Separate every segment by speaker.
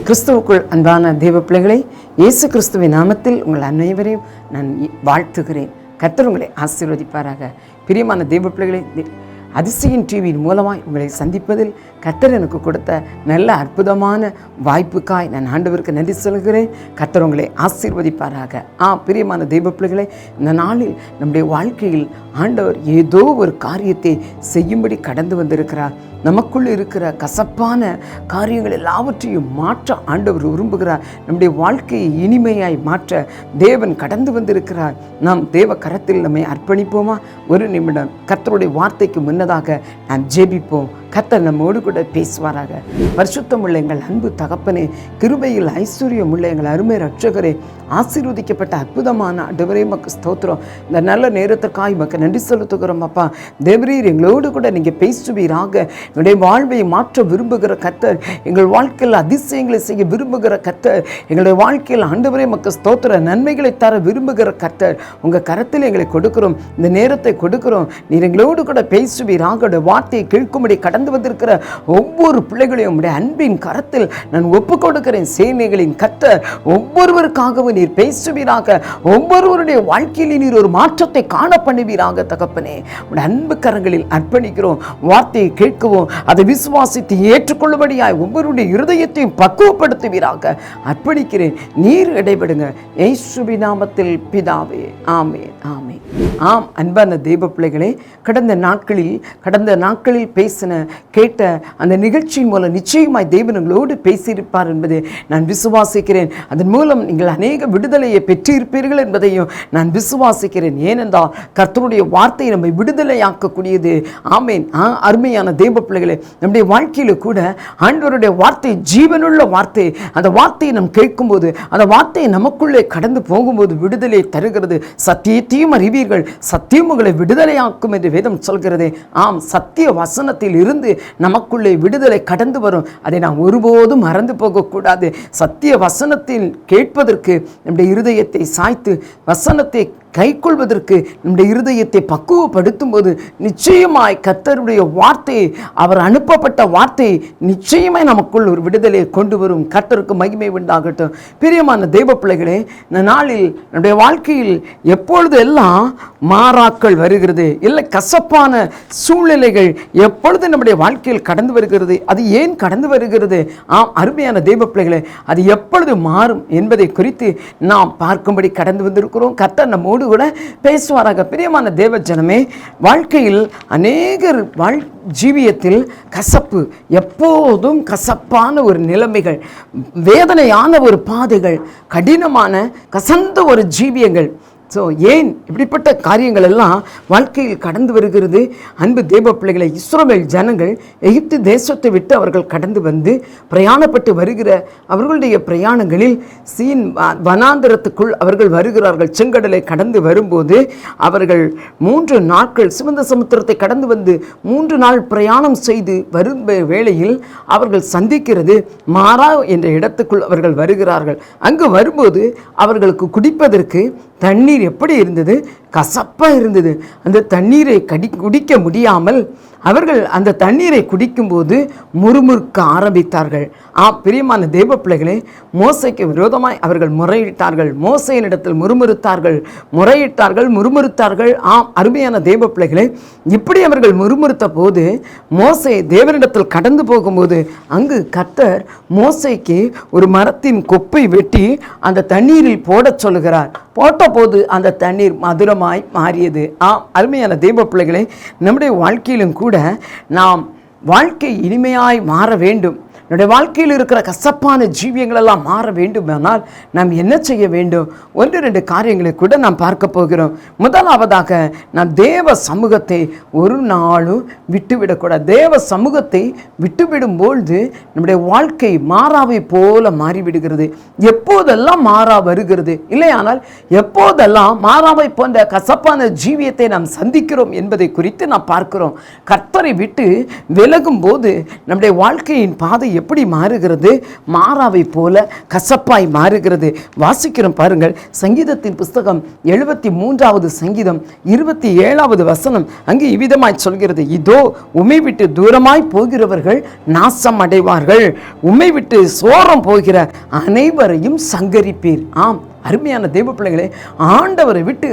Speaker 1: கிறிஸ்துவுக்குள் அன்பான தெய்வ பிள்ளைகளை இயேசு கிறிஸ்துவின் நாமத்தில் உங்கள் அனைவரையும் நான் வாழ்த்துகிறேன். கத்தர் உங்களை ஆசீர்வதிப்பாராக. பிரியமான தேவ பிள்ளைகளை அதிசயின் டிவியின் மூலமாய் உங்களை சந்திப்பதில் கர்த்தர் எனக்கு கொடுத்த நல்ல அற்புதமான வாய்ப்புக்காய் நான் ஆண்டவருக்கு நன்றி சொல்கிறேன். கர்த்தர் உங்களை ஆசீர்வதிப்பாராக. ஆ பிரியமான தெய்வ பிள்ளைகளை இந்த நாளில் நம்முடைய வாழ்க்கையில் ஆண்டவர் ஏதோ ஒரு காரியத்தை செய்யும்படி கடந்து வந்திருக்கிறார். நமக்குள் இருக்கிற கசப்பான காரியங்கள் எல்லாவற்றையும் மாற்ற ஆண்டவர் விரும்புகிறார். நம்முடைய வாழ்க்கையை இனிமையாய் மாற்ற தேவன் கடந்து வந்திருக்கிறார். நாம் தேவ கரத்தில் நம்மை அர்ப்பணிப்போமா? ஒரு நிமிடம் கர்த்தருடைய வார்த்தைக்கு முன்னதாக நாம் ஜெபிப்போம். கர்த்தர் நம்மோடு கூட பேசுவாராக. பரிசுத்தம் உள்ள எங்கள் அன்பு தகப்பனே கிருபையில் ஐஸ்வர்யம் உள்ள எங்கள் அருமை ரட்சகரே ஆசீர்வதிக்கப்பட்ட அற்புதமான ஆண்டவரே மக்கு ஸ்தோத்திரம். இந்த நல்ல நேரத்திற்காக மக்கு நன்றி செலுத்துகிறோம் அப்பா. தேவரீர் எங்களோடு கூட நீங்கள் பேசுவீராக. எங்களுடைய வாழ்வை மாற்ற விரும்புகிற கர்த்தர் எங்கள் வாழ்க்கையில் அதிசயங்களை செய்ய விரும்புகிற கர்த்தர் எங்களுடைய வாழ்க்கையில் ஆண்டவரே மக்கு ஸ்தோத்திர நன்மைகளை தர விரும்புகிற கர்த்தர் உங்கள் கரத்தில் எங்களை கொடுக்கிறோம். இந்த நேரத்தை கொடுக்கிறோம். நீர் எங்களோடு கூட பேசுவீராக. வார்த்தையை கேட்கும்படி கடந்து இருக்கிற ஒவ்வொரு பிள்ளைகளையும் உடைய அன்பின் கரத்தில் நான் ஒப்பு கொடுக்கிறேன் சேனைகளின் கர்த்தர் ஒவ்வொருவருக்காகவும் நீர் பேசுவீராக. ஒவ்வொருவருடைய வாழ்க்கையில் நீர் ஒரு மாற்றத்தை காண பண்ணுவீராக தகப்பனே. உடைய அன்பு கரங்களில் அர்ப்பணிக்கிறோம் வார்த்தையை கேட்கவும் அதை விசுவாசித்து ஏற்றுக்கொள்ளும்படியாய் ஒவ்வொருடைய இருதயத்தையும் பக்குவப்படுத்துவீராக. அர்ப்பணிக்கிறேன் நீர் இடைபடுங்க ஏசுபி நாமத்தில் பிதாவே ஆமே ஆமே ஆம் அன்பான தெய்வ பிள்ளைகளே கடந்த நாட்களில் கடந்த நாட்களில் பேசின கேட்ட அந்த நிகழ்ச்சியின் மூலம் நிச்சயமாய் தேவனங்களோடு பேசியிருப்பார் என்பதை நான் விசுவாசிக்கிறேன். அதன் மூலம் நீங்கள் அநேக விடுதலையை பெற்றிருப்பீர்கள் என்பதையும் நான் விசுவாசிக்கிறேன். ஏனென்றால் கர்த்தருடைய வார்த்தை நம்மை விடுதலையாக்கக்கூடியது. ஆமேன். ஆ அருமையான தெய்வ பிள்ளைகளே நம்முடைய வாழ்க்கையில கூட ஆண்டவருடைய வார்த்தை ஜீவனுள்ள வார்த்தை அந்த வார்த்தையை நாம் கேட்கும்போது அந்த வார்த்தை நமக்குள்ளே கடந்து போகும்போது விடுதலை தருகிறது. சத்தியத்தையும் அறிவீர்கள். சத்தியம் உங்களை விடுதலையாக்கும் என்று வேதம் சொல்கிறது. ஆம் சத்திய வசனத்தில் இருந்து நமக்குள்ளே விடுதலை கடந்து வரும். அதை நாம் ஒருபோதும் மறந்து போகக்கூடாது. சத்திய வசனத்தில் கேட்பதற்கு நம்முடைய இருதயத்தை சாய்த்து வசனத்தை கைக்கொள்வதற்கு நம்முடைய இருதயத்தை பக்குவப்படுத்தும் போது நிச்சயமாய் கத்தருடைய வார்த்தை அவர் அனுப்பப்பட்ட வார்த்தை நிச்சயமாய் நமக்குள் ஒரு விடுதலையை கொண்டு வரும். கர்த்தருக்கு மகிமை உண்டாகட்டும். பிரியமான தெய்வ பிள்ளைகளே இந்த நாளில் நம்முடைய வாழ்க்கையில் எப்பொழுது எல்லாம் மாறாக்கள் வருகிறது இல்லை கசப்பான சூழ்நிலைகள் எப்பொழுது நம்முடைய வாழ்க்கையில் கடந்து வருகிறது அது ஏன் கடந்து வருகிறது? ஆம் அருமையான தெய்வ பிள்ளைகளே அது எப்பொழுது மாறும் என்பதை குறித்து நாம் பார்க்கும்படி கடந்து வந்திருக்கிறோம். கத்தர் நம்மோடு கூட பேசுவாராக. பிரியமான தேவ ஜனமே வாழ்க்கையில் அநேகர் வாழ் ஜீவியத்தில் கசப்பு எப்போதும் கசப்பான ஒரு நிலைமைகள் வேதனையான ஒரு பாதைகள் கடினமான கசந்த ஒரு ஜீவியங்கள் ஸோ ஏன் இப்படிப்பட்ட காரியங்கள் எல்லாம் வாழ்க்கையில் கடந்து வருகிறது? அன்பு தேவ பிள்ளைகளை இஸ்ரோவேல் ஜனங்கள் எகிப்து தேசத்தை விட்டு அவர்கள் கடந்து வந்து பிரயாணப்பட்டு வருகிற அவர்களுடைய பிரயாணங்களில் சீன் வனாந்திரத்துக்குள் அவர்கள் வருகிறார்கள். செங்கடலை கடந்து வரும்போது அவர்கள் மூன்று நாட்கள் சிவந்த சமுத்திரத்தை கடந்து வந்து மூன்று நாள் பிரயாணம் செய்து வரும் வேளையில் அவர்கள் சந்திக்கிறது. மாறா என்ற இடத்துக்குள் அவர்கள் வருகிறார்கள். அங்கு வரும்போது அவர்களுக்கு குடிப்பதற்கு தண்ணீர் எப்படி இருந்தது? கசப்பாக இருந்தது. அந்த தண்ணீரை கடி குடிக்க முடியாமல் அவர்கள் அந்த தண்ணீரை குடிக்கும்போது முறுமுறுக்க ஆரம்பித்தார்கள். ஆ பிரியமான தெய்வ பிள்ளைகளே மோசைக்கு விரோதமாய் அவர்கள் முறையிட்டார்கள். மோசையினிடத்தில் முறுமுறுத்தார்கள். முறையிட்டார்கள் முறுமுறுத்தார்கள். ஆம் அருமையான தெய்வ பிள்ளைகளே இப்படி அவர்கள் முறுமுறுத்த போது மோசை தேவனிடத்தில் கடந்து போகும்போது அங்கு கத்தர் மோசைக்கு ஒரு மரத்தின் கொப்பை வெட்டி அந்த தண்ணீரில் போடச் சொல்லுகிறார். போட்ட போது அந்த தண்ணீர் மதுரம் மதுரமாய் மாறியது. ஆம் அருமையான தெய்வ பிள்ளைகளே நம்முடைய வாழ்க்கையிலும் கூட நாம் வாழ்க்கை இனிமையாய் மாற வேண்டும். நம்முடைய வாழ்க்கையில் இருக்கிற கசப்பான ஜீவியங்கள் எல்லாம் மாற வேண்டுமானால் நாம் என்ன செய்ய வேண்டும்? ஒன்று ரெண்டு காரியங்களை கூட நாம் பார்க்க போகிறோம். முதலாவதாக நாம் தேவ சமூகத்தை ஒரு நாளும் விட்டுவிடக்கூடாது. தேவ சமூகத்தை விட்டுவிடும் பொழுது நம்முடைய வாழ்க்கை மாறாவை போல மாறிவிடுகிறது. எப்போதெல்லாம் மாறா வருகிறது? இல்லையானால் எப்போதெல்லாம் மாறாவை போன்ற கசப்பான ஜீவியத்தை நாம் சந்திக்கிறோம் என்பதை குறித்து நாம் பார்க்கிறோம். கர்த்தரை விட்டு விலகும் போது நம்முடைய வாழ்க்கையின் பாதை எப்படி மாறுகிறது? மாறாவை போல கசப்பாய் மாறுகிறது. வாசிக்கிறோம் பாருங்கள். சங்கீதத்தின் புஸ்தகம் எழுபத்தி மூன்றாவது சங்கீதம் இருபத்தி ஏழாவது வசனம். அங்கே இவ்விதமாய் சொல்கிறது இதோ உமை விட்டு தூரமாய் போகிறவர்கள் நாசம் அடைவார்கள். உமை விட்டு சோரம் போகிற அனைவரையும் சங்கரிப்பீர். ஆம். அருமையான தெய்வ பிள்ளைகளே ஆண்டவரை விட்டு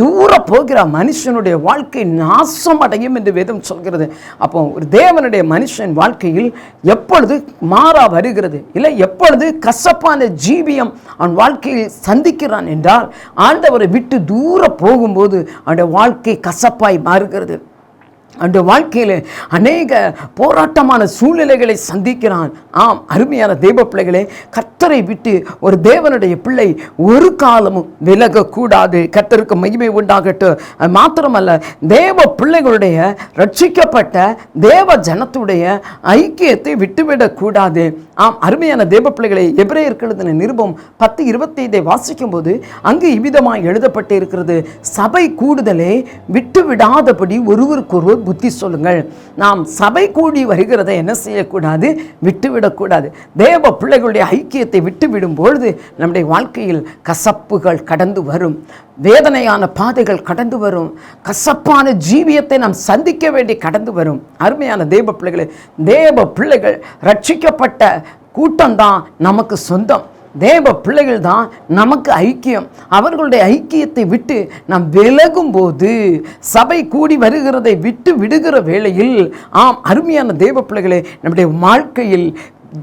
Speaker 1: தூர போகிற மனுஷனுடைய வாழ்க்கை நாசம் அடையும் என்று வேதம் சொல்கிறது. அப்போ ஒரு தேவனுடைய மனுஷன் வாழ்க்கையில் எப்பொழுது மாறா வருகிறது? இல்லை எப்பொழுது கசப்பான ஜீவியம் அவன் வாழ்க்கையில் சந்திக்கிறான் என்றால் ஆண்டவரை விட்டு தூர போகும்போது அவனுடைய வாழ்க்கை கசப்பாய் மாறுகிறது. அந்த வாழ்க்கையில் அநேக போராட்டமான சூழ்நிலைகளை சந்திக்கிறான். ஆம் அருமையான தெய்வ பிள்ளைகளே கத்தரை விட்டு ஒரு தேவனுடைய பிள்ளை ஒரு காலமும் விலகக்கூடாது. கத்தருக்கு மகிமை உண்டாகட்டும். அது மாத்திரமல்ல தேவ பிள்ளைகளுடைய ரட்சிக்கப்பட்ட தேவ ஜனத்துடைய ஐக்கியத்தை விட்டுவிடக்கூடாது. ஆம் அருமையான தேவ பிள்ளைகளை எபிரேயருக்கு எழுதின நிருபம் பத்து இருபத்தி ஐந்தை வாசிக்கும் போது அங்கு இவ்விதமாக எழுதப்பட்டு இருக்கிறது சபை கூடுதலே விட்டு விடாதபடி ஒருவருக்கொருவர் புத்தி சொல்லுங்கள். நாம் சபை கூடி வருகிறதை என்ன செய்யக்கூடாது? விட்டுவிடக்கூடாது. தேவ பிள்ளைகளுடைய ஐக்கியத்தை விட்டுவிடும் பொழுது நம்முடைய வாழ்க்கையில் கசப்புகள் கடந்து வரும். வேதனையான பாதைகள் கடந்து வரும். கசப்பான ஜீவியத்தை நாம் சந்திக்க வேண்டி கடந்து வரும். அருமையான தேவ பிள்ளைகளே தேவ பிள்ளைகள் ரட்சிக்கப்பட்ட கூட்டம்தான் நமக்கு சொந்தம். தேவ பிள்ளைகள் தான் நமக்கு ஐக்கியம். அவர்களுடைய ஐக்கியத்தை விட்டு நாம் விலகும் போது சபை கூடி வருகிறதை விட்டு விடுகிற வேளையில் ஆம் அருமையான தேவ பிள்ளைகளை நம்முடைய வாழ்க்கையில்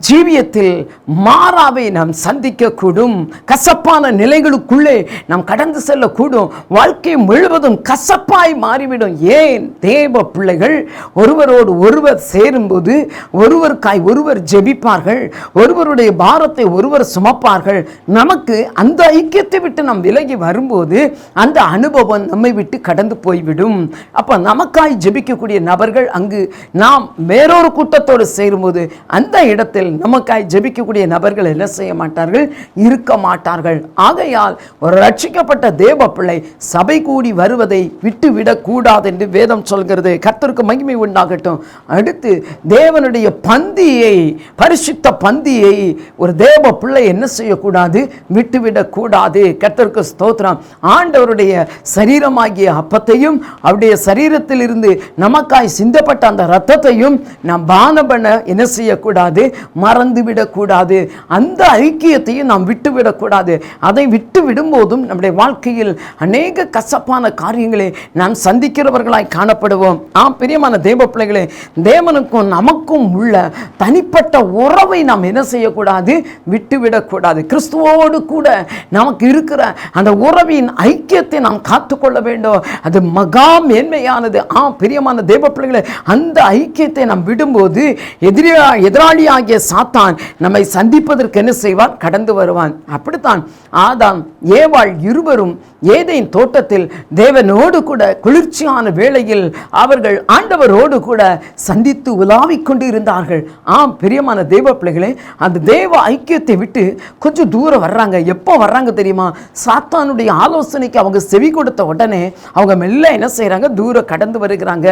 Speaker 1: ஜீவியத்தில் மாறாவை நாம் சந்திக்கக்கூடும். கசப்பான நிலைகளுக்குள்ளே நாம் கடந்து செல்லக்கூடும். வாழ்க்கை முழுவதும் கசப்பாய் மாறிவிடும். ஏன்? தேவ பிள்ளைகள் ஒருவரோடு ஒருவர் சேரும்போது ஒருவருக்காய் ஒருவர் ஜெபிப்பார்கள். ஒருவருடைய பாரத்தை ஒருவர் சுமப்பார்கள். நமக்கு அந்த ஐக்கியத்தை விட்டு நாம் விலகி வரும்போது அந்த அனுபவம் நம்மை விட்டு கடந்து போய்விடும். அப்போ நமக்காய் ஜெபிக்கக்கூடிய நபர்கள் அங்கு நாம் வேறொரு கூட்டத்தோடு சேரும்போது அந்த இடத்தை நேரத்தில் நமக்காய் ஜெபிக்கக்கூடிய நபர்கள் என்ன செய்ய மாட்டார்கள்? இருக்க மாட்டார்கள். ஆகையால் ஒரு ரட்சிக்கப்பட்ட தேவ பிள்ளை சபை கூடி வருவதை விட்டுவிடக்கூடாது என்று வேதம் சொல்கிறது. கர்த்தருக்கு மகிமை உண்டாகட்டும். அடுத்து தேவனுடைய பந்தியை பரிசுத்த பந்தியை ஒரு தேவ பிள்ளை என்ன செய்யக்கூடாது? விட்டுவிடக்கூடாது கர்த்தருக்கு ஸ்தோத்திரம். ஆண்டவருடைய சரீரமாகிய அப்பத்தையும் அவருடைய சரீரத்தில் இருந்து நமக்காய் சிந்தப்பட்ட அந்த ரத்தத்தையும் நாம் பானம் பண்ண என்ன செய்யக்கூடாது? மறந்து விடக்கூடாது அந்த ஐக்கியத்தையும் நாம் விட்டு விடக்கூடாது அதை விட்டு விடும்போதும் நம்முடைய வாழ்க்கையில் அநேக கசப்பான காரியங்களை நாம் சந்திக்கிறவர்களாய் காணப்படுவோம். ஆம் பிரியமான தேவ பிள்ளைகளே தேவனுக்கும் நமக்கும் உள்ள தனிப்பட்ட உறவை நாம் என்ன செய்யக்கூடாது? விட்டு விடக்கூடாது கிறிஸ்துவோடு கூட நமக்கு இருக்கிற அந்த உறவின் ஐக்கியத்தை நாம் காத்துக்கொள்ள வேண்டும். அது மகா மேன்மையானது. ஆ பிரியமான தேவ பிள்ளைகளே அந்த ஐக்கியத்தை நாம் விடும்போது எதிரியா எதிராளியாகிய சாத்தான் நம்மை சந்திப்பதற்கு என்ன செய்வான்? கடந்து வருவான். அப்படித்தான் ஆதாம் ஏவாள் இருவரும் ஏதேன் தோட்டத்தில் தேவனோடு கூட குளிர்ச்சியான வேளையில் அவர்கள் ஆண்டவரோடு கூட சந்தித்து உலாவிக் கொண்டு இருந்தார்கள் ஆம் பிரியமான தெய்வ பிள்ளைகளே அந்த தேவ ஐக்கியத்தை விட்டு கொஞ்சம் தூரம் வர்றாங்க. எப்போ வர்றாங்க தெரியுமா? சாத்தானுடைய ஆலோசனைக்கு அவங்க செவி கொடுத்த உடனே அவங்க மெல்ல என்ன செய்கிறாங்க தூரம் கடந்து வருகிறாங்க.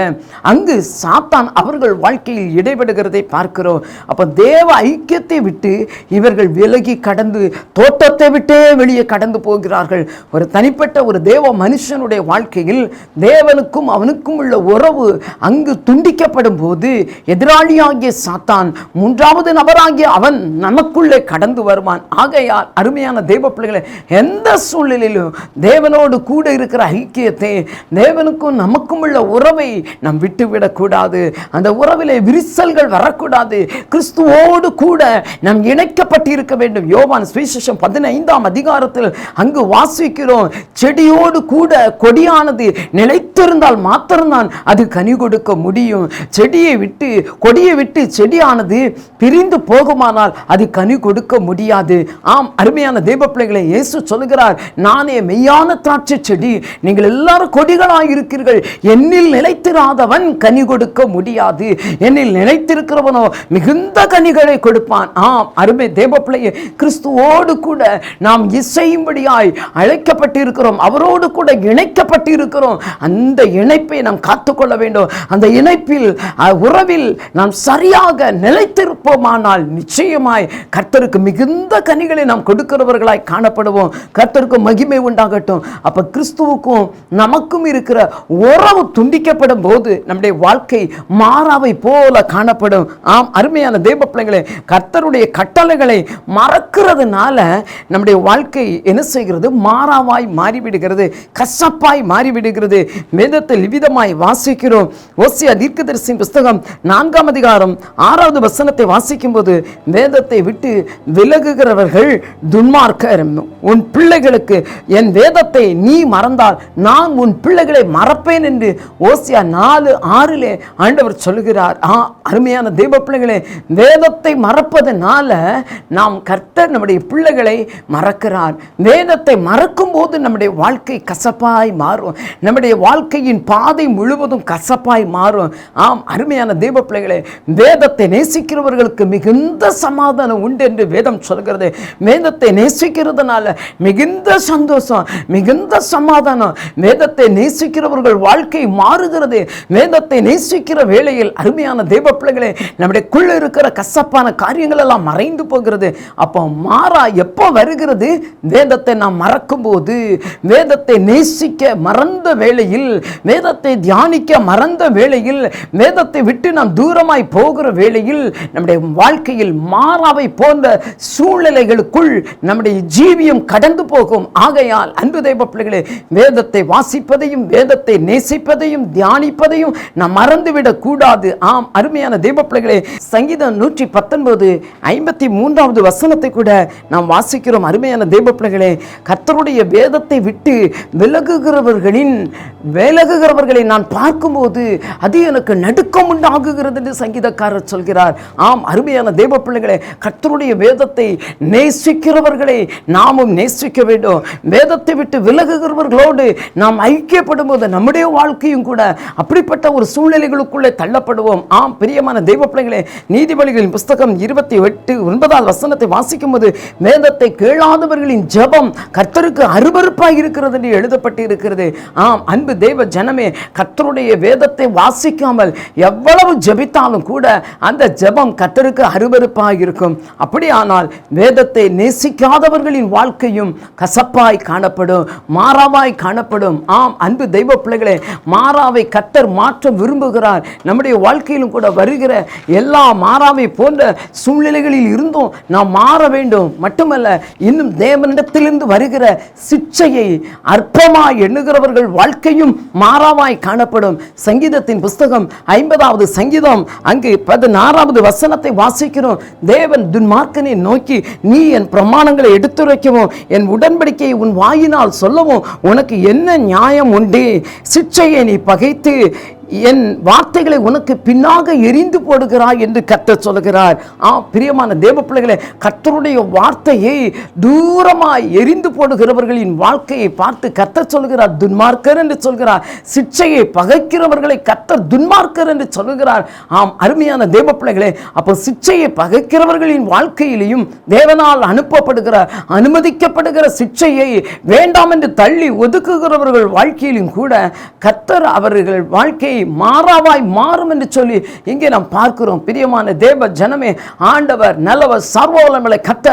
Speaker 1: அங்கு சாத்தான் அவர்கள் வாழ்க்கையில் இடைபடுகிறதை பார்க்கிறோம். அப்போ தேவ தேவ ஐக்கியத்தை விட்டு இவர்கள் விலகி கடந்து தோட்டத்தை விட்டே வெளியே கடந்து போகிறார்கள். ஒரு தனிப்பட்ட ஒரு தேவ மனுஷனுடைய வாழ்க்கையில் தேவனுக்கும் அவனுக்கும் உள்ள உறவு அங்கு துண்டிக்கப்படும் போது எதிராளியாகிய சாத்தான் மூன்றாவது நபராகிய அவன் நமக்குள்ளே கடந்து வருவான். ஆகையால் அருமையான தேவ பிள்ளைகளை எந்த சூழ்நிலையிலும் தேவனோடு கூட இருக்கிற ஐக்கியத்தை தேவனுக்கும் நமக்கும் உள்ள உறவை நாம் விட்டுவிடக்கூடாது. அந்த உறவிலே விரிசல்கள் வரக்கூடாது. கிறிஸ்துவோ அவரோடு கூட நாம் இணைக்கப்பட்டிருக்க வேண்டும். யோவான் சுவிசேஷம் பதினைந்தாம் அதிகாரத்தில் அங்கு வாசிக்கிறோம். செடியோடு கூட கொடியானது நிலைத்திருந்தால் மாத்திரம்தான் அது கனி கொடுக்க முடியும். செடியை விட்டு கொடியை விட்டு செடியானது பிரிந்து போகுமானால் அது கனி கொடுக்க முடியாது. ஆம் அருமையான தெய்வ பிள்ளைகளை இயேசு சொல்கிறார் நானே மெய்யான திராட்சை செடி நீங்கள் எல்லாரும் கொடிகளாக இருக்கிறீர்கள் என்னில் நிலைத்திராதவன் கனி கொடுக்க முடியாது. என்னில் நிலைத்திருக்கிறவனோ மிகுந்த கனி கனிகளை கொடுப்பான். ஆம் அருமை தேவ பிள்ளையே கிறிஸ்துவோடு கூட நாம் இசையும்படியாய் அழைக்கப்பட்டிருக்கிறோம். அவரோடு கூட இணைக்கப்பட்டிருக்கிறோம். அந்த இணைப்பை நாம் காத்துக்கொள்ள வேண்டும். அந்த இணைப்பில் உறவில் நாம் சரியாக நிலைத்திருப்போமானால் நிச்சயமாய் கர்த்தருக்கு மிகுந்த கனிகளை நாம் கொடுக்கிறவர்களாய் காணப்படுவோம். கர்த்தருக்கு மகிமை உண்டாகட்டும். அப்ப கிறிஸ்துவுக்கும் நமக்கும் இருக்கிற உறவு துண்டிக்கப்படும் போது நம்முடைய வாழ்க்கை மாறாவை போல காணப்படும். ஆம் அருமையான தேவப்பிள்ளை பிள்ளைகளே கர்த்தருடைய கட்டளைகளை மறக்கிறதுனால நம்முடைய வாழ்க்கை என்ன செய்கிறது? மாறாவாய் மாறிவிடுகிறது கசப்பாய் மாறிவிடுகிறது. வேதத்தில் விதமாய் வாசிக்கிறோம். ஓசியா தீர்க்கதரிசியின் புஸ்தகம் நான்காம் அதிகாரம் ஆறாவது வசனத்தை வாசிக்கும் போது வேதத்தை விட்டு விலகுகிறவர்கள் துன்மார்க்கர். உன் பிள்ளைகளுக்கு என் வேதத்தை நீ மறந்தால் நான் உன் பிள்ளைகளை மறப்பேன் என்று ஓசியா நாலு ஆறிலே ஆண்டவர் சொல்லுகிறார். ஆ அருமையான தெய்வ பிள்ளைகளே வேதத்தை மறப்பதனால நாம் கர்த்தர் நம்முடைய பிள்ளைகளை மறக்கிறார். வேதத்தை மறக்கும் போது நம்முடைய வாழ்க்கை கசப்பாய் மாறும். நம்முடைய வாழ்க்கையின் பாதை முழுவதும் கசப்பாய் மாறும். ஆம் அருமையான தெய்வ பிள்ளைகளே வேதத்தை நேசிக்கிறவர்களுக்கு மிகுந்த சமாதானம் உண்டு என்று வேதம் சொல்கிறது. வேதத்தை நேசிக்கிறதுனால மிகுந்த சந்தோஷம் மிகுந்த சமாதானம். வேதத்தை நேசிக்கிறவர்கள் வாழ்க்கை மாறுகிறது. வேதத்தை நேசிக்கிற வேளையில் அருமையான தெய்வ பிள்ளைகளே நம்முடையக்குள்ள இருக்கிற கசப்பான காரியங்கள் எல்லாம் மறைந்து போகிறது. அப்போ மாறா எப்போ வருகிறது? வேதத்தை நாம் மறக்கும்போது வேதத்தை நேசிக்க மறந்த வேளையில் வேதத்தை தியானிக்க மறந்த வேளையில் வேதத்தை விட்டு நாம் தூரமாய் போகிற வேளையில் நம்முடைய வாழ்க்கையில் மாறாவை போன்ற சூழ்நிலைகளுக்குள் நம்முடைய ஜீவியம் கடந்து போகும். ஆகையால் அன்பு தெய்வ பிள்ளைகளே வேதத்தை வாசிப்பதையும் வேதத்தை நேசிப்பதையும் தியானிப்பதையும் நாம் மறந்துவிடக் கூடாது ஆம் அருமையான தெய்வ பிள்ளைகளே சங்கீதம் நூற்றி பத்தொன்பது ஐம்பத்தி மூன்றாவது வசனத்தை கூட நாம் வாசிக்கிறோம். அருமையான தேவப்பிள்ளைகளே பிள்ளைகளே கர்த்தருடைய வேதத்தை விட்டு விலகுகிறவர்களின் விலகுகிறவர்களை நான் பார்க்கும்போது அது எனக்கு நடுக்கம் உண்டாகுகிறது என்று சங்கீதக்காரர் சொல்கிறார். ஆம் அருமையான தெய்வ பிள்ளைகளே கர்த்தருடைய வேதத்தை நேசிக்கிறவர்களை நாமும் நேசிக்க வேண்டும். வேதத்தை விட்டு விலகுகிறவர்களோடு நாம் ஐக்கியப்படும் போது நம்முடைய வாழ்க்கையும் கூட அப்படிப்பட்ட ஒரு சூழ்நிலைகளுக்குள்ளே தள்ளப்படுவோம். ஆம் பிரியமான தெய்வ பிள்ளைகளே நீதிபதிகளின் புஸ்தகம் இருபத்தி எட்டு ஒன்பதாவது வசனத்தை வாசிக்கும் போது வேதத்தை கேளாதவர்களின் ஜெபம் கர்த்தருக்கு அருவருப்பாய் இருக்கிறது என்று எழுதப்பட்டு இருக்கிறது ஆம் அன்பு தெய்வ ஜனமே கர்த்தருடைய வேதத்தை வாசிக்காமல் எவ்வளவு ஜெபித்தாலும் கூட அந்த ஜெபம் கர்த்தருக்கு அருவருப்பாய் இருக்கும். அப்படியானால் வேதத்தை நேசிக்காதவர்களின் வாழ்க்கையும் கசப்பாய் காணப்படும் மாறாவாய் காணப்படும். ஆம் அன்பு தெய்வ பிள்ளைகளே மாறாவை கத்தர் மாற்ற விரும்புகிறார். நம்முடைய வாழ்க்கையிலும் கூட வருகிற எல்லா மாறாவை போன்ற சூழ்நிலைகளில் இருந்தும் நாம் மாற வேண்டும். மட்டுமல்ல இன்னும் தேவனிடத்திலிருந்து வருகிற சிக்ஷையை அற்பமாய் எண்ணுகிறவர்கள் வாழ்க்கையும் மாறாவாய் காணப்படும். சங்கீதத்தின் புஸ்தகம் ஐம்பதாவது சங்கீதம் அங்கு பதினாறாவது வசனத்தை வாசிக்கிறோம். தேவன் துன்மார்க்கனை நோக்கி நீ என் பிரமாணங்களை எடுத்துரைக்கவும் என் உடன்படிக்கையை உன் வாயினால் சொல்லவும் உனக்கு என்ன நியாயம் உண்டு? சிக்ஷையை நீ பகைத்து என் வார்த்தைகளை உனக்கு பின்னாக எரிந்து போடுகிறாய் என்று கத்த சொல்கிறார் ஆ பிரியமான தேவ பிள்ளைகளே கத்தருடைய வார்த்தையை தூரமாய் எரிந்து போடுகிறவர்களின் வாழ்க்கையை பார்த்து கத்த சொல்கிறார் துன்மார்க்கர் என்று சொல்கிறார். சிக்ஷையை பகைக்கிறவர்களை கத்தர் துன்மார்க்கர் என்று சொல்கிறார் ஆம் அருமையான தேவ பிள்ளைகளே அப்போ சிக்ஷையை பகைக்கிறவர்களின் வாழ்க்கையிலையும் தேவனால் அனுப்பப்படுகிற அனுமதிக்கப்படுகிற சிக்ஷையை வேண்டாம் என்று தள்ளி ஒதுக்குகிறவர்கள் வாழ்க்கையிலும் கூட கத்தர் அவர்கள் வாழ்க்கையை மாறாவாய் மாறும் என்று சொல்லி இங்கே நாம் பார்க்கிறோம். பிரியமான தேவ ஜனமே ஆண்டவர் நல்லவர் சர்வோலமலை கத்த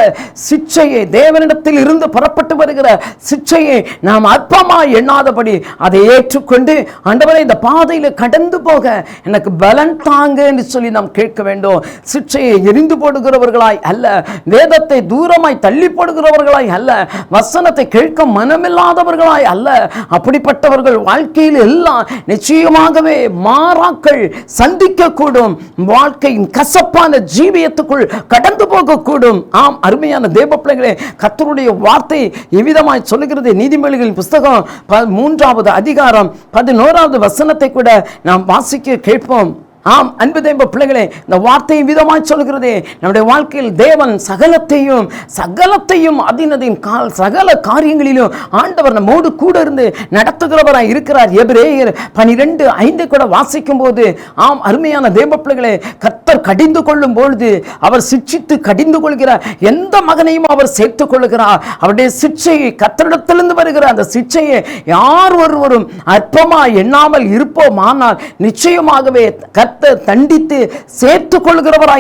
Speaker 1: சிச்சையை தேவனிடத்தில் இருந்து புறப்பட்டு வருகிற சிச்சையை நாம் அற்பமாய் எண்ணாதபடி அதை ஏற்றுக்கொண்டு ஆண்டவரை இந்த பாதையில் கடந்து போக எனக்கு பலன் தாங்க என்று சொல்லி நாம் கேட்க வேண்டும். சிச்சையை எரிந்து போடுகிறவர்களாய் அல்ல வேதத்தை தூரமாய் தள்ளி போடுகிறவர்களாய் அல்ல வசனத்தை கேட்க மனமில்லாதவர்களாய் அல்ல. அப்படிப்பட்டவர்கள் வாழ்க்கையில் எல்லாம் நிச்சயமாகவே மாறாக்கள் சந்திக்கக்கூடும். வாழ்க்கையின் கசப்பான ஜீவியத்துக்குள் கடந்து போகக்கூடும். ஆம் அருமையான தேவ பிள்ளைகளே கத்தருடைய வார்த்தை எவ்விதமாய் சொல்லுகிறது? நீதிமொழிகளின் புஸ்தகம் ப- மூன்றாவது அதிகாரம் பதினோராவது வசனத்தை கூட நாம் வாசிக்க கேட்போம். ஆம் அன்பு தெய்வ பிள்ளைகளே இந்த வார்த்தை விதமாய் சொல்கிறது நம்முடைய வாழ்க்கையில் தேவன் சகலத்தையும் சகலத்தையும் அதினதின் கால் சகல காரியங்களிலும் ஆண்டவர் நம்மோடு கூட இருந்து நடத்துகிறவராக இருக்கிறார். எபிரேயர் பனிரெண்டு ஐந்து கூட வாசிக்கும் போது ஆம் அருமையான தேவ பிள்ளைகளே கத்தர் கடிந்து கொள்ளும் பொழுது அவர் சிட்சித்து கடிந்து கொள்கிறார். எந்த மகனையும் அவர் சேர்த்துக் கொள்கிறார் அவருடைய சிட்சையை கத்தரிடத்திலிருந்து வருகிற அந்த சிட்சையை யார் ஒருவரும் அற்பமா எண்ணாமல் இருப்போமானால் நிச்சயமாகவே கத் கர்த்தர் தண்டித்து சேர்த்துக்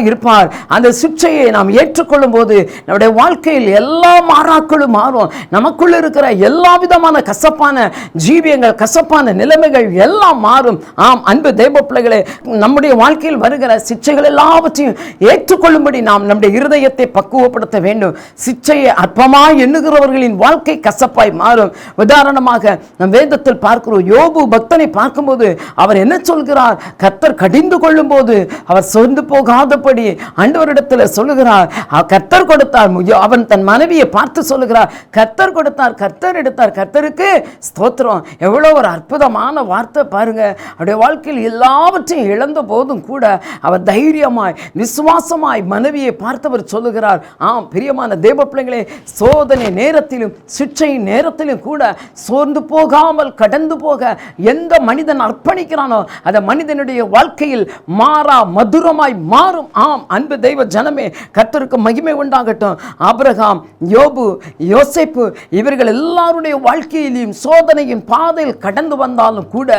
Speaker 1: இருப்பார். அந்த சிக்ஷையை நாம் ஏற்றுக்கொள்ளும் போது நம்முடைய வாழ்க்கையில் எல்லா மாறாக்களும் மாறும். நமக்குள்ள இருக்கிற எல்லா விதமான கசப்பான ஜீவியங்கள் கசப்பான நிலைமைகள் எல்லாம் மாறும். ஆம் அன்பு தெய்வ பிள்ளைகளே நம்முடைய வாழ்க்கையில் வருகிற சிக்ஷைகள் எல்லாவற்றையும் ஏற்றுக்கொள்ளும்படி நாம் நம்முடைய இருதயத்தை பக்குவப்படுத்த வேண்டும். சிச்சையை அற்பமாய் எண்ணுகிறவர்களின் வாழ்க்கை கசப்பாய் மாறும். உதாரணமாக நம் வேதத்தில் பார்க்கிறோம் யோபு பக்தனை பார்க்கும்போது அவர் என்ன சொல்கிறார்? கர்த்தர் புரிந்து கொள்ளும் போது அவர் சொந்து போகாதபடி ஆண்டவரிடத்தில் சொல்லுகிறார். கர்த்தர் கொடுத்தார். அவன் தன் மனைவியை பார்த்து சொல்லுகிறார். கர்த்தர் கொடுத்தார் கர்த்தர் எடுத்தார். கர்த்தருக்கு ஸ்தோத்திரம். எவ்வளோ ஒரு அற்புதமான வார்த்தை பாருங்க. அவருடைய வாழ்க்கையில் எல்லாவற்றையும் இழந்த போதும் கூட அவர் தைரியமாய் விசுவாசமாய் மனைவியை பார்த்தவர் சொல்லுகிறார். ஆம் பிரியமான தேவ பிள்ளைகளே சோதனை நேரத்திலும் சிற்றையின் நேரத்திலும் கூட சோர்ந்து போகாமல் கடந்து போக எந்த மனிதன் அர்ப்பணிக்கிறானோ அந்த மனிதனுடைய வாழ்க்கையில் மாறா மதுரமாய் மாறும். ஆம் அன்பு தெய்வ ஜனமே கர்த்தருக்கு மகிமை உண்டாகட்டும். ஆபிரகாம் யோபு யோசேப்பு இவர்கள் எல்லாருடைய வாழ்க்கையிலையும் சோதனையின் பாதையில் கடந்து வந்தாலும் கூட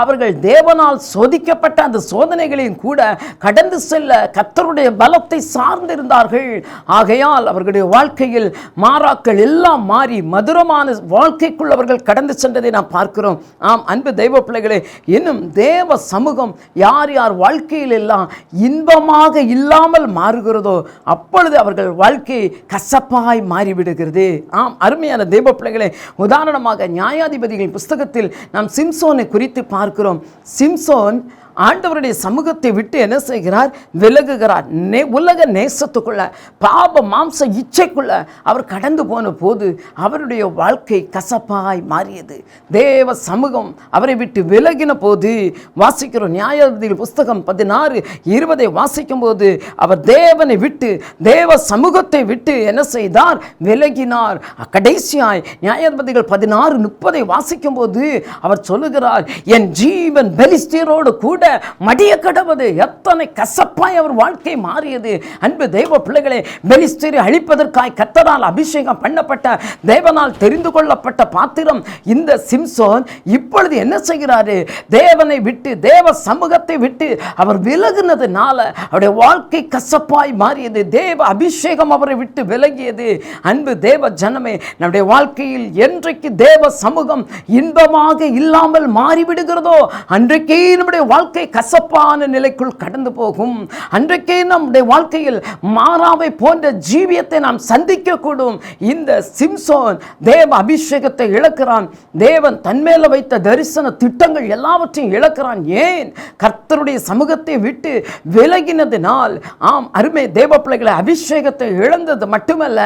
Speaker 1: அவர்கள் தேவனால் சோதிக்கப்பட்ட அந்த சோதனைகளையும் கூட கடந்து செல்ல கர்த்தருடைய பலத்தை சார்ந்திருந்தார்கள். ஆகையால் அவர்களுடைய வாழ்க்கையில் மாறாக்கள் எல்லாம் மாறி மதுரமான வாழ்க்கைக்குள் அவர்கள் கடந்து சென்றதை நாம் பார்க்கிறோம். ஆம் அன்பு தெய்வ பிள்ளைகளே இன்னும் தேவ சமூகம் யார் யார் வாழ்க்கையில் எல்லாம் இன்பமாக இல்லாமல் மாறுகிறதோ அப்பொழுது அவர்கள் வாழ்க்கை கசப்பாய் மாறிவிடுகிறது. ஆம் அருமையான தெய்வ பிள்ளைகளை உதாரணமாக நியாயாதிபதிகளின் புஸ்தகத்தில் நாம் சிம்சோனை குறித்து பார்க்கிறோம். சிம்சோன் ஆண்டவருடைய சமூகத்தை விட்டு என்ன செய்கிறார்? விலகுகிறார். நே உலக நேசத்துக்குள்ள பாப மாம்ச இச்சைக்குள்ள அவர் கடந்து போன போது அவருடைய வாழ்க்கை கசப்பாய் மாறியது. தேவ சமூகம் அவரை விட்டு விலகின போது வாசிக்கிறோம். நியாயாதிபதிகள் புஸ்தகம் பதினாறு இருபதை வாசிக்கும் போது அவர் தேவனை விட்டு தேவ சமூகத்தை விட்டு என்ன செய்தார்? விலகினார். கடைசியாய் நியாயாதிபதிகள் பதினாறு முப்பதை வாசிக்கும் போது அவர் சொல்லுகிறார் என் ஜீவன் பெலிஸ்தீரோடு கூட மடிய கடவுது. எத்தனை கசப்பாய் அவர் வாழ்க்கை மாறியது. அன்பு தெய்வ பிள்ளைகளை பெலிஸ்தீரை அழிப்பதற்காய் கத்தரால் அபிஷேகம் பண்ணப்பட்ட தேவனால் தெரிந்து கொள்ளப்பட்ட பாத்திரம் இந்த சிம்சோன் இப்பொழுது என்ன செய்கிறாரு? தேவனை விட்டு தேவ சமூகத்தை விட்டு அவர் விலகினதுனால அவருடைய வாழ்க்கை கசப்பாய் மாறியது. தேவ அபிஷேகம் அவரை விட்டு விலகியது. அன்பு தேவ ஜனமே நம்முடைய வாழ்க்கையில் என்றைக்கு தேவ சமூகம் இன்பமாக இல்லாமல் மாறிவிடுகிறதோ அன்றைக்கே நம்முடைய வாழ்க்கை கசப்பான நிலைக்குள் கடந்து போகும். அன்றைக்கே நம்முடைய வாழ்க்கையில் மாறாவை போன்ற ஜீவியத்தை நாம் சந்திக்கக்கூடும். இந்த சிம்சோன் தேவ அபிஷேகத்தை இழக்கிறான். தேவன் தன்மேல வைத்த தரிசன திட்டங்கள் எல்லாவற்றையும் இழக்கிறான். ஏன்? கர்த்தருடைய சமூகத்தை விட்டு விலகினதினால். ஆம் அருமை தேவ பிள்ளைகளை அபிஷேகத்தை இழந்தது மட்டுமல்ல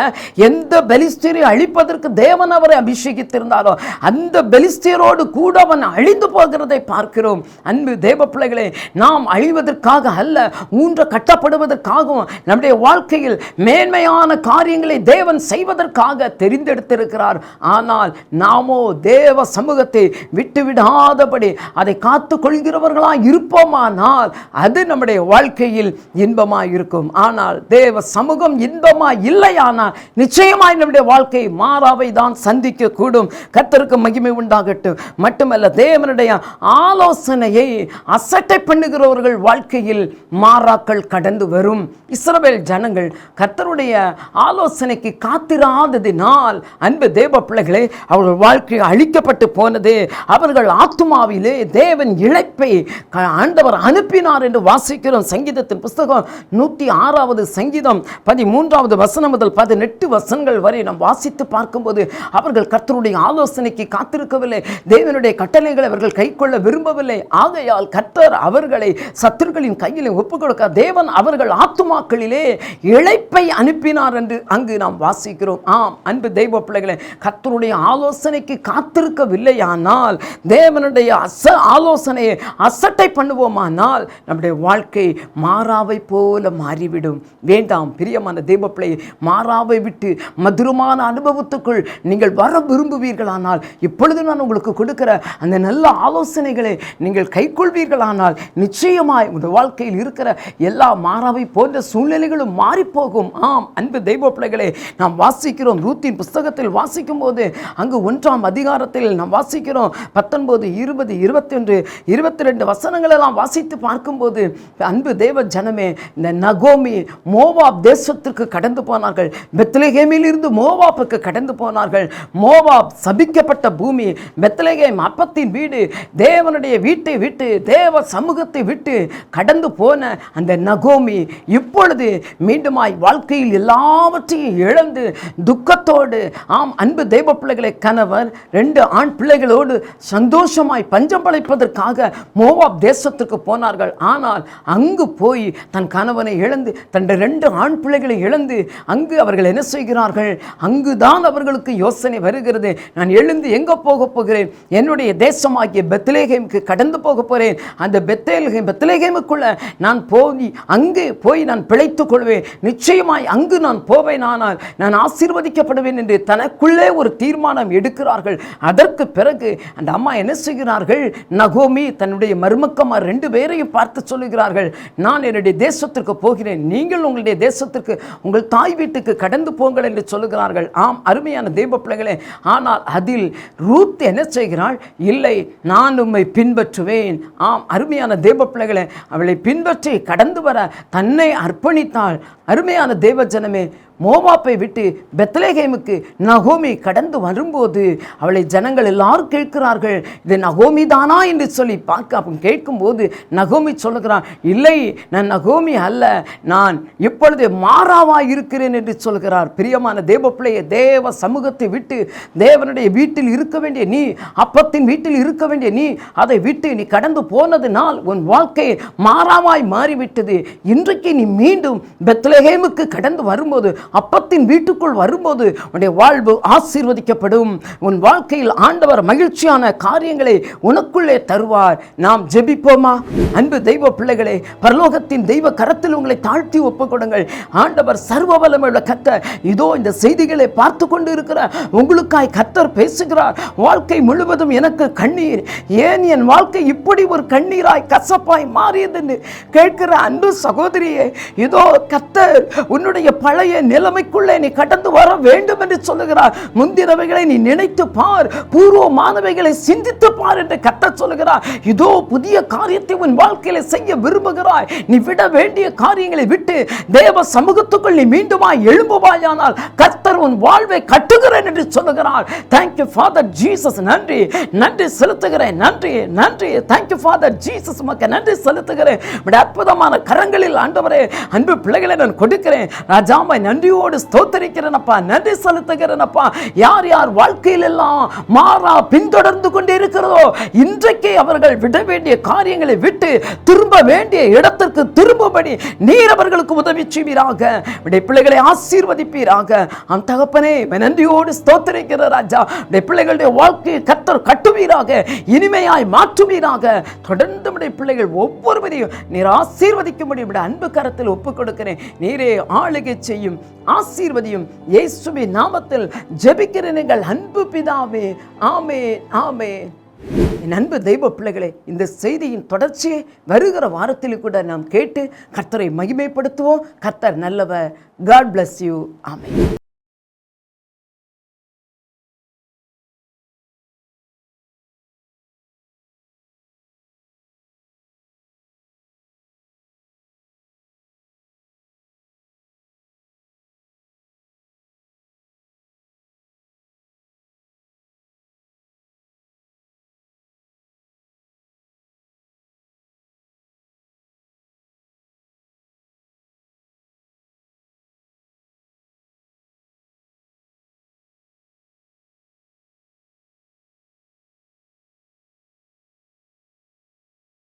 Speaker 1: எந்த பெலிஸ்தீரை அழிப்பதற்கு தேவன் அவரை அபிஷேகித்திருந்தாரோ அந்த பெலிஸ்தீரோடு கூட அவன் அழிந்து போகிறதை பார்க்கிறோம். அன்பு தேவ பிள்ளைகளே நாம் அழிவதற்காக அல்ல ஊன்ற கட்டப்படுவதற்காகவும் நம்முடைய வாழ்க்கையில் மேன்மையான காரியங்களை தேவன் செய்வதற்காக தெரிந்தெடுத்திருக்கிறார். ஆனால் நாமோ தேவ சமூகத்தை விட்டுவிடாதபடி அதை காத்து கொள்கிறவர்களாக இருப்போமானால் அது நம்முடைய வாழ்க்கையில் இன்பமாக இருக்கும். ஆனால் தேவ சமூகம் இன்பமாக இல்லையானால் நிச்சயமாய் நம்முடைய வாழ்க்கை மாறாவை தான் சந்திக்க கூடும் கர்த்தருக்கு மகிமை உண்டாகட்டும். மட்டுமல்ல தேவனுடைய ஆலோசனையை அச அசட்டை பண்ணுகிறவர்கள் வாழ்க்கையில் மாறாக்கள் கடந்து வரும். இஸ்ரவேல் ஜனங்கள் கர்த்தருடைய ஆலோசனைக்கு காத்திராததினால் அன்பு தேவ பிள்ளைகளே அவர்கள் வாழ்க்கை அழிக்கப்பட்டு போனது. அவர்கள் ஆத்துமாவிலே தேவன் இழைப்பை க- ஆண்டவர் அனுப்பினார் என்று வாசிக்கிறோம். சங்கீதத்தின் புஸ்தகம் நூற்றி ஆறாவது சங்கீதம் பதிமூன்றாவது வசனம் முதல் பதினெட்டு வசனங்கள் வரை நாம் வாசித்து பார்க்கும்போது அவர்கள் கர்த்தருடைய ஆலோசனைக்கு காத்திருக்கவில்லை. தேவனுடைய கட்டளைகளை அவர்கள் கைக்கொள்ள விரும்பவில்லை. ஆகையால் கர்த்தர் கத்தர் அவர்களை சத்துருக்களின் கையில் ஒப்புக் கொடுக்க தேவன் அவர்கள் ஆத்துமாக்களிலே இழைப்பை அனுப்பினார் என்று அங்கு நாம் வாசிக்கிறோம். ஆம் அன்பு தெய்வ பிள்ளைகளை கத்தருடைய ஆலோசனைக்கு காத்திருக்கவில்லையானால் தேவனுடைய அச ஆலோசனையை அசட்டை பண்ணுவோமானால் நம்முடைய வாழ்க்கை மாறாவை போல மாறிவிடும். வேண்டாம் பிரியமான தெய்வ மாறாவை விட்டு மதுரமான அனுபவத்துக்குள் நீங்கள் வர விரும்புவீர்களானால் இப்பொழுது நான் உங்களுக்கு கொடுக்கிற அந்த நல்ல ஆலோசனைகளை நீங்கள் ஆனால் நிச்சயமாய் உங்கள் வாழ்க்கையில் இருக்கிற எல்லா மாறாவை போன்ற சூழ்நிலைகளும் மாறிப்போகும். ஆம் அன்பு தெய்வ பிள்ளைகளே நாம் வாசிக்கிறோம் ரூத்தின் புஸ்தகத்தில் வாசிக்கும் போது அங்கு ஒன்றாம் அதிகாரத்தில் நாம் வாசிக்கிறோம் பத்தொன்பது இருபது இருபத்தி ஒன்று இருபத்தி ரெண்டு வசனங்களெல்லாம் வாசித்து பார்க்கும்போது அன்பு தேவ ஜனமே இந்த நகோமி மோவாப் தேசத்திற்கு கடந்து போனார்கள். பெத்லகேமில் இருந்து மோவாப்புக்கு கடந்து போனார்கள். மோவாப் சபிக்கப்பட்ட பூமி பெத்லகேம் அப்பத்தின் வீடு தேவனுடைய வீட்டை விட்டு தேவ சமூகத்தை விட்டு கடந்து போன அந்த நகோமி இப்பொழுது மீண்டுமாய் வாழ்க்கையில் எல்லாவற்றையும் இழந்து துக்கத்தோடு ஆம் அன்பு தெய்வ பிள்ளைகளை கணவர் ரெண்டு ஆண் பிள்ளைகளோடு சந்தோஷமாய் பஞ்சம் பழைப்பதற்காக மோவாப் தேசத்திற்கு போனார்கள். ஆனால் அங்கு போய் தன் கணவனை இழந்து தன் ரெண்டு ஆண் பிள்ளைகளை இழந்து அங்கு அவர்கள் என்ன செய்கிறார்கள்? அங்குதான் அவர்களுக்கு யோசனை வருகிறது. நான் எழுந்து எங்கே போக போகிறேன்? என்னுடைய தேசமாகிய பெத்லேகேமுக்கு கடந்து போக போகிறேன் அந்த பெத்தேல்கேம் பெத்தலேகேமுக்குள்ள நான் போய் அங்கு போய் நான் பிழைத்துக் கொள்வேன். நிச்சயமாய் அங்கு நான் போவேன். ஆனால் நான் ஆசீர்வதிக்கப்படுவேன் என்று தனக்குள்ளே ஒரு தீர்மானம் எடுக்கிறார்கள். அதற்கு பிறகு அந்த அம்மா என்ன செய்கிறார்கள்? நகோமி தன்னுடைய மருமக்கம்மார் ரெண்டு பேரையும் பார்த்து சொல்லுகிறார்கள் நான் என்னுடைய தேசத்திற்கு போகிறேன். நீங்கள் உங்களுடைய தேசத்திற்கு உங்கள் தாய் வீட்டுக்கு கடந்து போங்கள் என்று சொல்லுகிறார்கள். ஆம் அருமையான தெய்வ பிள்ளைகளே ஆனால் அதில் ரூத் என்ன செய்கிறாள்? இல்லை நான் உம்மை பின்பற்றுவேன். ஆம் அருமையான தேவ பிள்ளைகளை அவளை பின்பற்றி கடந்து வர தன்னை அர்ப்பணித்தாள். அருமையான தேவ ஜனமே மோவாப்பை விட்டு பெத்லேஹேமுக்கு நகோமி கடந்து வரும்போது அவளை ஜனங்கள் எல்லாரும் கேட்கிறார்கள் இது நகோமி தானா என்று சொல்லி பார்க்க அப்போ கேட்கும்போது நகோமி சொல்லுகிறான் இல்லை நான் நகோமி அல்ல நான் இப்பொழுது மாறாவா இருக்கிறேன் என்று சொல்கிறார் பிரியமான தேவ பிள்ளையை தேவ சமூகத்தை விட்டு தேவனுடைய வீட்டில் இருக்க வேண்டிய நீ அப்பத்தின் வீட்டில் இருக்க வேண்டிய நீ அதை விட்டு நீ கடந்து போனதுனால் உன் வாழ்க்கை மாறாவாய் மாறிவிட்டது. இன்றைக்கு நீ மீண்டும் பெத்லஹேமுக்கு கடந்து வரும்போது அப்பத்தின் வீட்டுக்குள் வரும்போது உன்னுடைய வாழ்வு ஆசீர்வதிக்கப்படும். உன் வாழ்க்கையில் ஆண்டவர் மகிழ்ச்சியான காரியங்களை உனக்குள்ளே தருவார். நாம் ஜெபிப்போமா? அன்பு தெய்வ பிள்ளைகளே பரலோகத்தின் தெய்வ கரத்தில் உங்களை தாழ்த்தி ஒப்புக்கொடுங்கள் ஆண்டவர் சர்வ வல்லமையுள்ள கத்தர் இதோ இந்த செய்திகளை பார்த்து கொண்டு இருக்கிற உங்களுக்காய் கத்தர் பேசுகிறார். வாழ்க்கை முழுவதும் எனக்கு கண்ணீர். ஏன் என் வாழ்க்கை இப்படி ஒரு கண்ணீராய் கசப்பாய் மாறியதுன்னு கேட்கிற அன்பு சகோதரியே இதோ கத்தர் உன்னுடைய பழைய நிலைமைக்குள்ளே நீ கடந்து வர வேண்டும் என்று சொல்லுகிறார். முந்தினவைகளை நீ நினைத்து பார். பூர்வமானவைகளை சிந்தித்து பார் என்று கத்த சொல்லுகிறார். இதோ புதிய காரியத்தை உன் வாழ்க்கையில செய்ய விரும்புகிறாய். நீ விட வேண்டிய காரியங்களை விட்டு தேவ சமூகத்துக்குள் நீ மீண்டுமாய் எழும்புவாயானால் கர்த்தர் உன் வாழ்வை கட்டுகிறேன் என்று சொல்லுகிறார். தேங்க்யூ ஃபாதர் ஜீசஸ் நன்றி. நன்றி செலுத்துகிறேன். நன்றி. நன்றி. தேங்க்யூ ஃபாதர் ஜீசஸ் உமக்கு நன்றி செலுத்துகிறேன். அற்புதமான கரங்களில் ஆண்டவரே அன்பு பிள்ளைகளை நான் கொடுக்கிறேன். ராஜாமாய் நன்றி நன்றியோடு ஸ்தோத்தரிக்கிறேனப்பா நன்றி செலுத்துகிறேனப்பா. யார் யார் வாழ்க்கையில் எல்லாம் மாறா பின்தொடர்ந்து கொண்டு இருக்கிறதோ இன்றைக்கே அவர்கள் விட வேண்டிய காரியங்களை விட்டு திரும்ப வேண்டிய இடத்திற்கு திரும்பும்படி நீர் அவர்களுக்கு உதவி செய்வீராக. உடைய பிள்ளைகளை ஆசீர்வதிப்பீராக. அந்த தகப்பனே நன்றியோடு ஸ்தோத்தரிக்கிற ராஜா. உடைய பிள்ளைகளுடைய வாழ்க்கையை கத்தர் கட்டுவீராக இனிமையாய் மாற்றுவீராக. தொடர்ந்து உடைய பிள்ளைகள் ஒவ்வொருவரையும் நீர் ஆசீர்வதிக்க முடியும் அன்பு கரத்தில் ஒப்புக் கொடுக்கிறேன் நீரே ஆளுகை செய்யும். ஆசீர்வதியும் இயேசுபி நாமத்தில் ஜெபிக்கிற எங்கள் அன்பு பிதாவே. ஆமே ஆமே என் அன்பு தெய்வ பிள்ளைகளே இந்த செய்தியின் தொடர்ச்சியை வருகிற வாரத்தில் கூட நாம் கேட்டு கர்த்தரை மகிமைப்படுத்துவோம். கர்த்தர் நல்லவர். காட் பிளஸ் யூ ஆமே